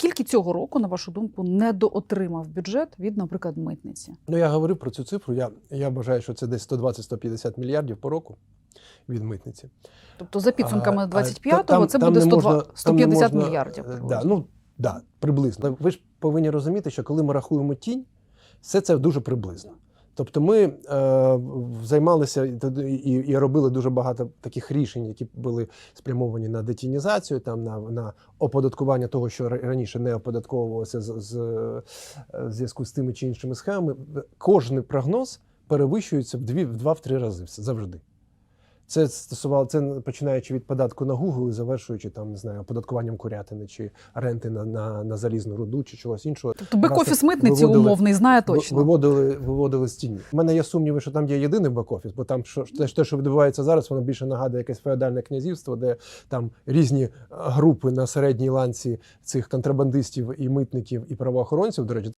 Скільки цього року, на вашу думку, недоотримав бюджет від, наприклад, митниці? Ну, я говорив про цю цифру. Я, я вважаю, що це десь 120-150 мільярдів по року від митниці. Тобто, за підсумками А, а, 25-го, там- це там буде не 102 можна- там 150 можна, мільярдів. е, Да, ну, да, приблизно. Ви ж повинні розуміти, що коли ми рахуємо тінь, все це дуже приблизно. Тобто ми е, займалися і, і, робили дуже багато таких рішень, які були спрямовані на детінізацію, там на, на оподаткування того, що раніше не оподатковувалося з, з, е, в зв'язку з тими чи іншими схемами. Кожний прогноз перевищується в дві, в два-три рази завжди. Це стосувало це починаючи від податку на Google і завершуючи там, не знаю, оподаткуванням курятини чи ренти на, на, на залізну руду чи чогось іншого. Тобто бек-офіс митниці виводили- умовний знає точно. Виводили, виводили з тіні. У мене є сумніви, що там є єдиний бек-офіс, бо там що, те, що відбувається зараз, воно більше нагадує якесь феодальне князівство, де там різні е, групи на середній ланці цих контрабандистів і митників і правоохоронців, до речі,